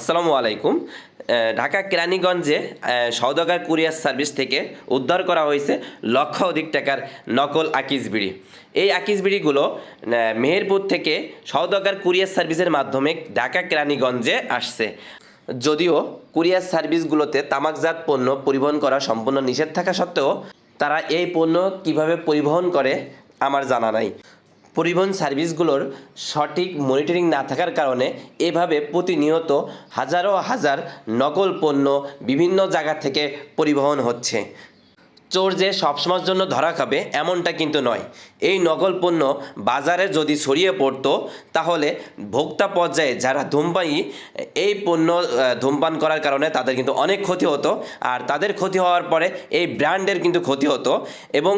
আসসালামু আলাইকুম। ঢাকা কেরানীগঞ্জে আহ, সওদাগর কুরিয়ার সার্ভিস থেকে উদ্ধার করা হয়েছে লক্ষ অধিক টাকার নকল আকিস বিড়ি। এই আকিস বিড়িগুলো মেহেরপুর থেকে সওদাগর কুরিয়ার সার্ভিসের মাধ্যমে ঢাকা কেরানীগঞ্জে আসছে। যদিও কুরিয়ার সার্ভিসগুলোতে তামাকজাত পণ্য পরিবহন করা সম্পূর্ণ নিষেধ থাকা সত্ত্বেও তারা এই পণ্য কীভাবে পরিবহন করে আমার জানা নাই। পরিবহন সার্ভিসগুলোর সঠিক মনিটরিং না থাকার কারণে এভাবে প্রতিনিয়ত হাজারো হাজার নকল পণ্য বিভিন্ন জায়গা থেকে পরিবহন হচ্ছে। চোর যে সবসময়ের জন্য ধরা খাবে এমনটা কিন্তু নয়। এই নকল পণ্য বাজারে যদি ছড়িয়ে পড়তো, তাহলে ভোক্তা পর্যায়ে যারা ধূমপায়ী, এই পণ্য ধূমপান করার কারণে তাদের কিন্তু অনেক ক্ষতি হতো আর তাদের ক্ষতি হওয়ার পরে এই ব্র্যান্ডের কিন্তু ক্ষতি হতো এবং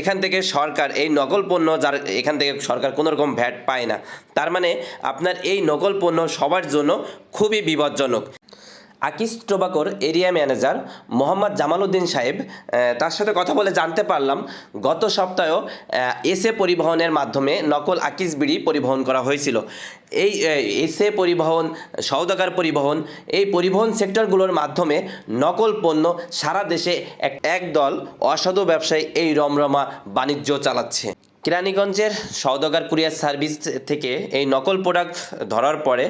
এখান থেকে সরকার এই নকল পণ্য যার, এখান থেকে সরকার কোনো রকম ভ্যাট পায় না। তার মানে আপনার এই নকল পণ্য সবার জন্য খুবই বিপজ্জনক। আকিস টোবাকোর এরিয়া ম্যানেজার মোহাম্মদ জামালউদ্দিন সাহেব তার সাথে কথা বলে জানতে পারলাম, গত সপ্তাহেও এসএ পরিবহনের মাধ্যমে নকল আকিস বিড়ি পরিবহন করা হয়েছিল। এই এসএ পরিবহন সৌদাগার পরিবহন, এই পরিবহন সেক্টরগুলোর মাধ্যমে নকল পণ্য সারা দেশে এক একদল অসাধু ব্যবসায়ী এই রমরমা বাণিজ্য চালাচ্ছে। কেরানীগঞ্জের সওদাগার কুরিয়ার সার্ভিস থেকে এই নকল প্রোডাক্ট ধরার পরে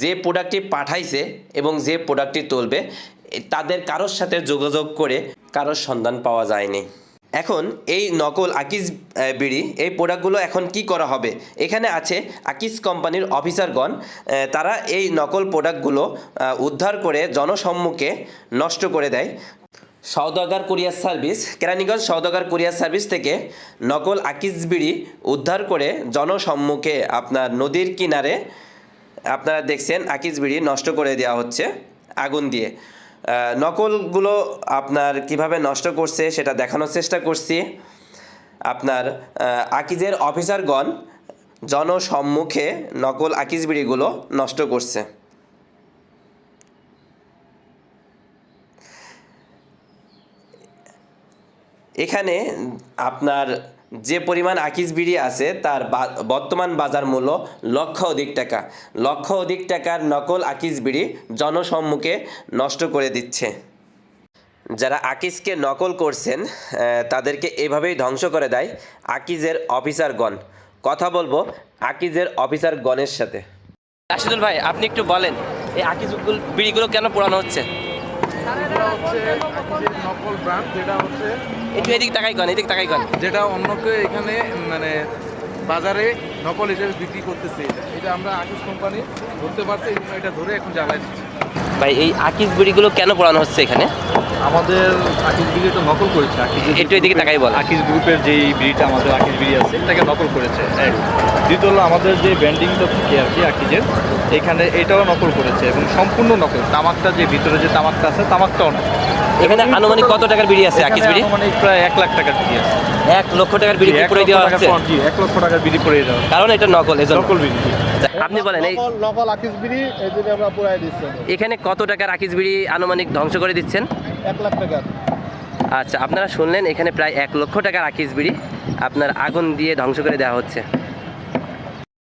যে প্রোডাক্টটি পাঠাইছে এবং যে প্রোডাক্টটি তুলবে তাদের কারোর সাথে যোগাযোগ করে কারোর সন্ধান পাওয়া যায়নি। এখন এই নকল আকিস বিড়ি, এই প্রোডাক্টগুলো এখন কি করা হবে? এখানে আছে আকিস কোম্পানির অফিসারগণ তারা এই নকল প্রোডাক্টগুলো উদ্ধার করে জনসম্মুখে নষ্ট করে দেয়। Sawdagar courier service, Keraniganj Sawdagar courier service থেকে নকল আকিস বিড়ি উদ্ধার করে জনসম্মুখে আপনার নদীর কিনারে আপনারা দেখছেন আকিস বিড়ি নষ্ট করে দেওয়া হচ্ছে আগুন দিয়ে। নকলগুলো আপনার কীভাবে নষ্ট করছে সেটা দেখানোর চেষ্টা করছি। আপনার আকিজের অফিসারগণ জনসম্মুখে নকল আকিস বিড়িগুলো নষ্ট করছে। এখানে আপনার যে পরিমাণ আকিস বিড়ি আছে, তার বর্তমান বাজার মূল্য লক্ষ অধিক টাকা। লক্ষ অধিক টাকার নকল আকিস বিড়ি জনসম্মুখে নষ্ট করে দিচ্ছে। যারা আকিজকে নকল করছেন তাদেরকে এভাবেই ধ্বংস করে দেয় আকিজের অফিসারগণ। কথা বলব আকিজের অফিসারগণের সাথে। রাশিদুল ভাই, আপনি একটু বলেন, এই আকিজ বিড়িগুলো কেন পোড়ানো হচ্ছে? এটা হচ্ছে নকল ব্র্যান্ড যেটা হচ্ছে একটু এদিক তাকাই কন এদিক তাকাই কন। যেটা অন্যকে এখানে মানে বাজারে নকল হিসেবে বিক্রি করতেছে। এটা এটা আমরা আকিজ কোম্পানি ধরতে পারছি এটা ধরে এখন জ্বালাই দিচ্ছি ভাই এই আকিজ বিড়িগুলো কেন পোড়ানো হচ্ছে এখানে? আমাদের আকিজ বিড়ি তো নকল করেছে। আকিজ একটু এদিকে তাকাই বল। আকিজ গ্রুপের যেই বিড়িটা আমাদের আকিজ বিড়ি আছে এটাকে নকল করেছে। এক। দ্বিতীয় হলো আমাদের যে ব্যান্ডিংটা থাকে আর কি আকিজের এখানে এটাও নকল করেছে এবং সম্পূর্ণ নকল। তামাকটা যে ভিতরে যে তামাকটা আছে তামাকটাও নকল। এখানে আনুমানিক কত টাকার বিড়ি আছে আকিজ বিড়ি? মানে প্রায় এক লাখ টাকার বিড়ি আছে। এক লক্ষ টাকার বিড়ি পুরো দেওয়া হচ্ছে? এক লক্ষ টাকার বিড়ি পড়ে যাবে কারণ এটা নকল নকল বিড়ি। আপনি বলেন এই নকল আকিস বিড়ি এই জন্য আমরা পুরাই দিচ্ছি। এখানে কত টাকার আকিজ বিড়ি আনুমানিক ধ্বংস করে দিচ্ছেন? এক লাখ টাকা। আচ্ছা আপনারা শুনলেন এখানে প্রায় এক লক্ষ টাকার আকিজ বিড়ি আপনার আগুন দিয়ে ধ্বংস করে দেওয়া হচ্ছে।